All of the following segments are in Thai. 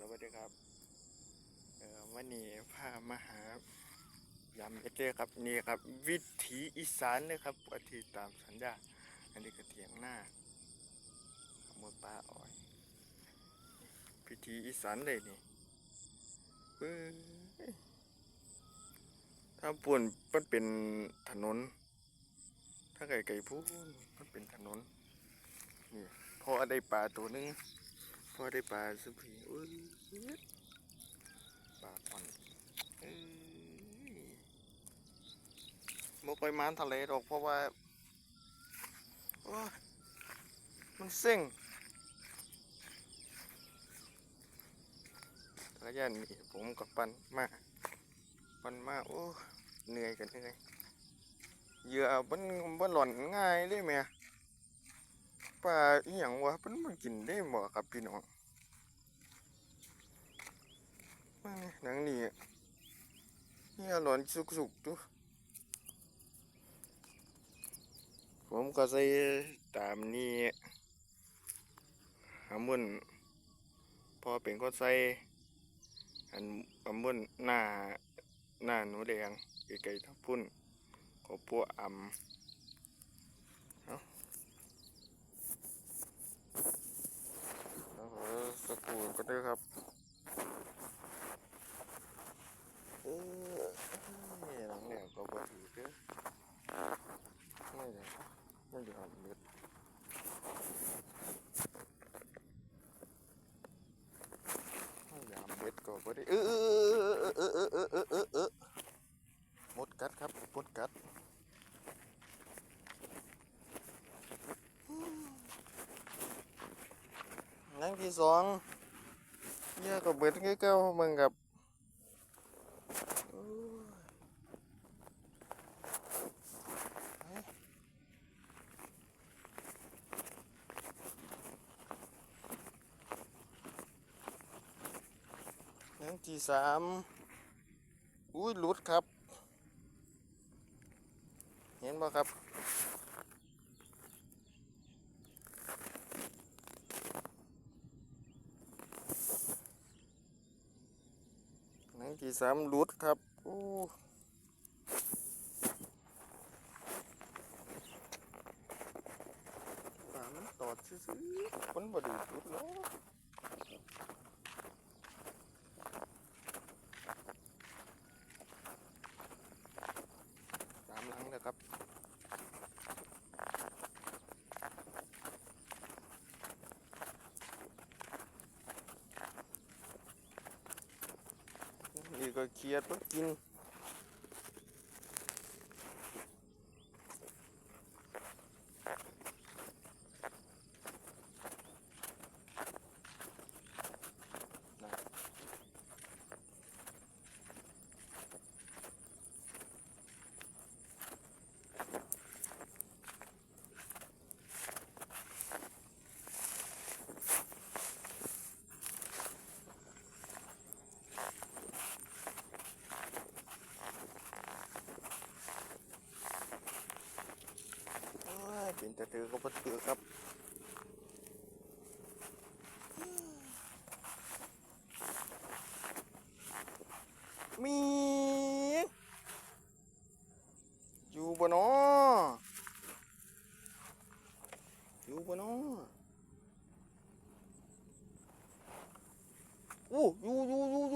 สวัสดีครับ เออวันนี้พามาหายำเฮ็ดเด้อครับนี่ครับ วิถีอีสานเลยครับอาทิตามสัญญา อันนี้ก็เถียงหน้าขโมยปลาอ่อยพิธีอีสานเลยนี่เอ้ถ้าป่วนมันเป็นถนน ถ้าไก่ไก่พูนมันเป็นถนนนี่พอได้ปลาตัวนึง พอได้ปลาสุพีอุ้ยปลาอ่อนเอ้ยบ่ค่อยมานทะเลดอกเพราะว่ามันเซ็งระยะนี้ผมกับปันมาปันมาโอ้เหนื่อยกันเหนื่อยเหยื่อมันมันหล่อนง่ายเลยแม่ ปลาอีหยังวะมันมันกินได้บ่ครับพี่น้องมาเนี่ยหนังนี่นี่อร่อยสุกๆดูผมก็ใส่ตามนี้หามุนพอเป็นก็ใส่อันหามุนหน้าหน้าหนูแดงไก่ๆทับพุ่นก็ปัวอ่ำเอาแตะกูก็ได้ครับเออนี่หลังแนวก็บ่ถือเด้อไม่ได้ไม่ได้เม็ดไม่ได้ทเม็ดก็บ่ได้เออเออเออเออเออเออเออมดกัดครับมดกัด นั่งที่สองเยอะก็เบิดคือเก่าๆมึงกับหนึ่งที่สามอุ้ยหลุดครับ เห็นบ่ครับ หนึ่งที่ สามหลุดครับ โอ้ปลามันตอดซื้อๆมันบดีหลุดแล้ว चेयर पर तो तीन ถือก็บ่ถือครับมีอยู่บ่นออยู่บ่นออู้อยู่อยู่อยู่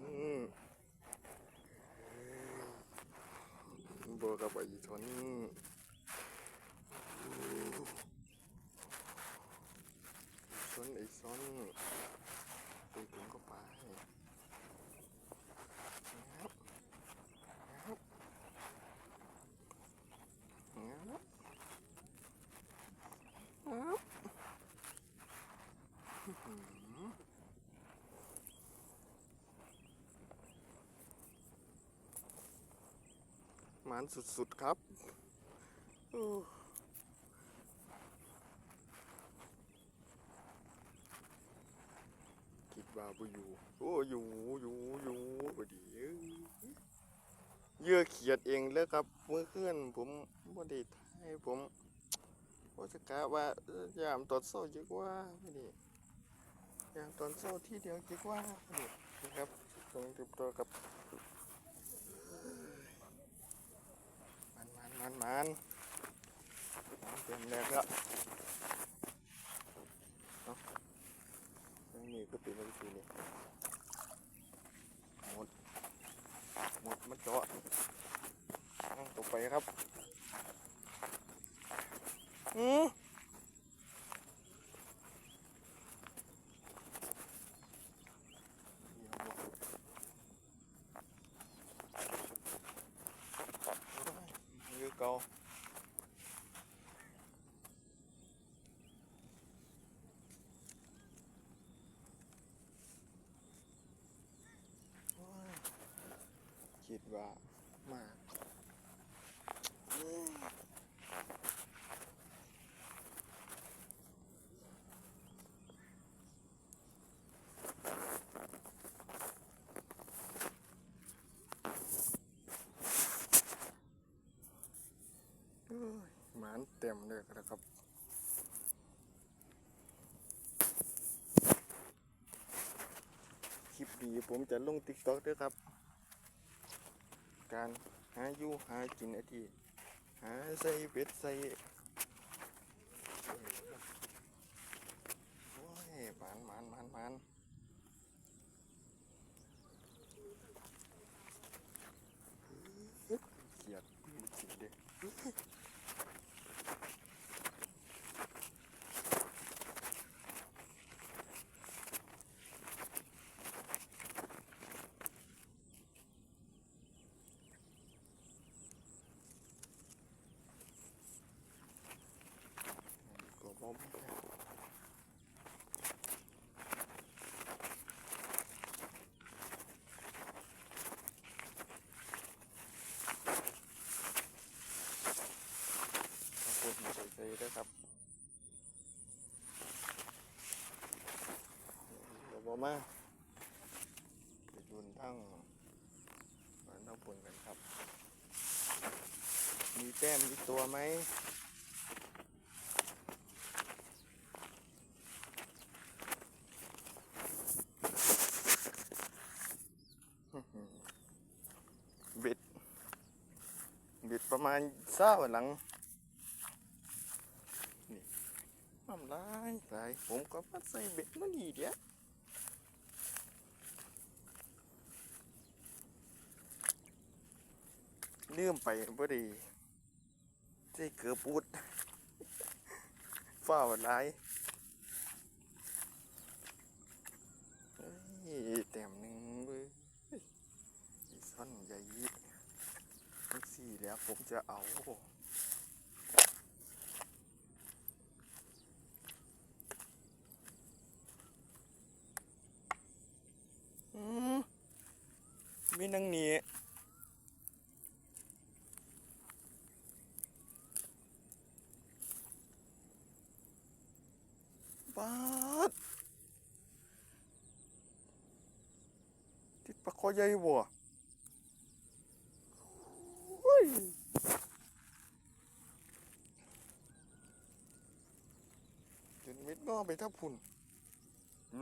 นบักับใบชนชนไอ้ชน หมันสุดๆครับคิดว่าบ่อยู่ โอ้อยู่อยู่อยู่พอดีเยื่อเขียดเองเลยครับ เมื่อคืนผมบ่ได้ให้ผมว่าจะกะว่ายามตอนเช้าดีกว่าพอดียามตอนเช้าที่เดียวดีกว่าพอดีนะครับตรงติดตัวกับ มันมันเต็มแล้วก็ยังมีก็ตีมาทีนี่หมด หมดมันเจาะต่อไปครับอือยือเก่า คิดว่ามากหมานเต็มเลยนะครับคลิปดีผมจะลงติ๊กต็อกด้วยครับ การหาอยู่หากินไอ้ที่หาใส่เบ็ดใส่โอ้ยมันมันมันมันเขียดมีสิเด็กตัวบอมข้าวโพดมาใส่ใจ ด้วยครับตัวบอมมาไปดูนทั้งบ้านทั้งผลกันครับ มีแต้มมีตัวไหมบิด บิดประมาณเศร้าหลัง นี่ ทำลายลายผมก็มาใส่เบ็ดมันดีเดียวเลื่อมไปบ่ดีใส่เกือบปูดฝ้าวหลายเฮ้ยแต้มหนึ่งเว้ยซ่อนใหญ่ทั้งสี่แล้วผมจะเอา อืม มีนังนี้ปาดติดปลาคอใหญ่บ่เฮ้ยจนเม็ดงอไปทับพุ่น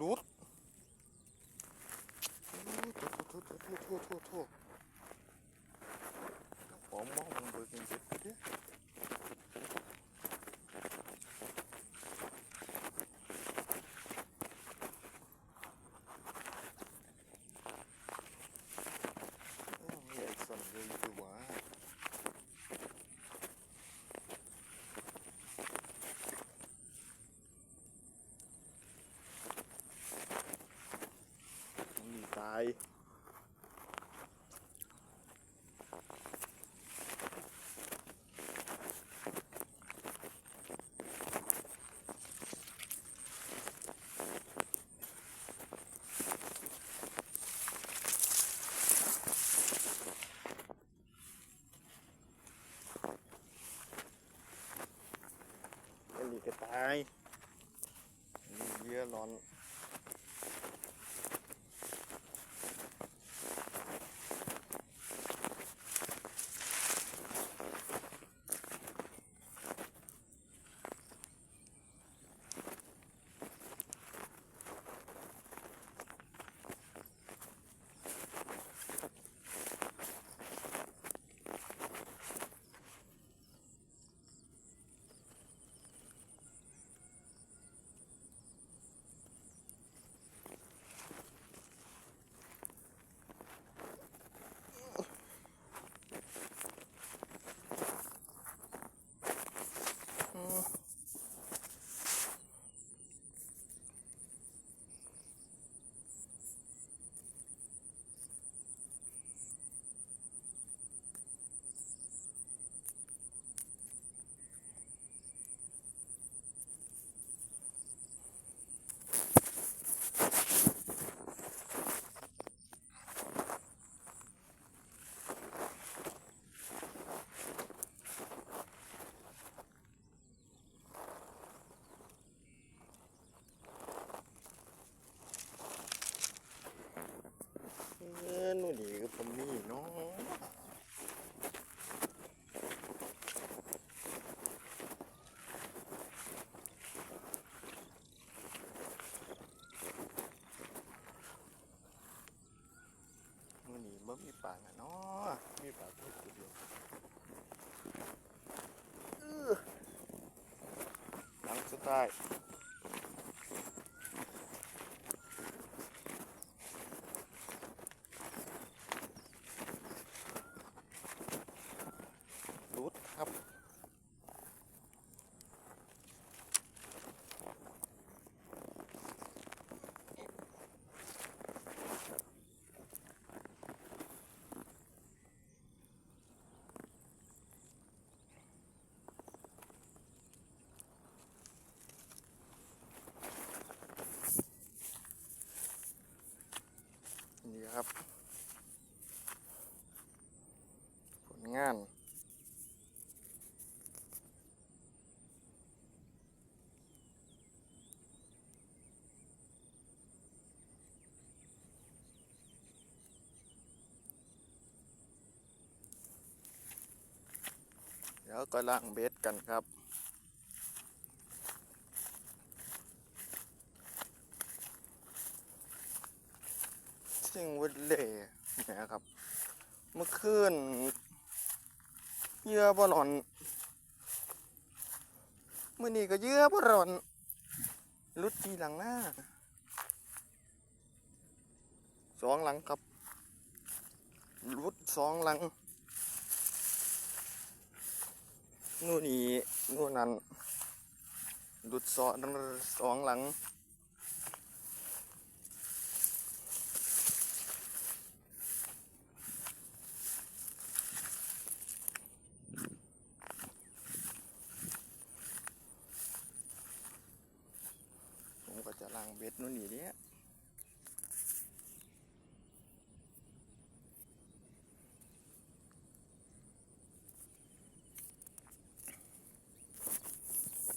ลุด โทษโทษโทษโทษโทษโทษผมมองมึงเบิกเงินเสร็จไปดิเอ้ามีไอ้สันเลยอยู่วะ นี่ก็ตายเยอะร้อน เออนู่นนี่ก็ผมมีเนาะนู่ นนี่บ่มีป่าน่ะเนาะมีปลาเพียงตัวเดียวหลังสุดท้าย รุดครับ นี่ครับ ผลงานเดี๋ยวก็ล้างเบสกันครับ สิ่งวุดเล่เนี่ยครับ เมื่อคืนเยื่อบอลอนมื่อนี้ก็เยื่อบอลอนรุดทีหลังหน้าสองหลังครับรุดสองหลัง นู่นนี่นู่นนั่นดุดสองสองหลัง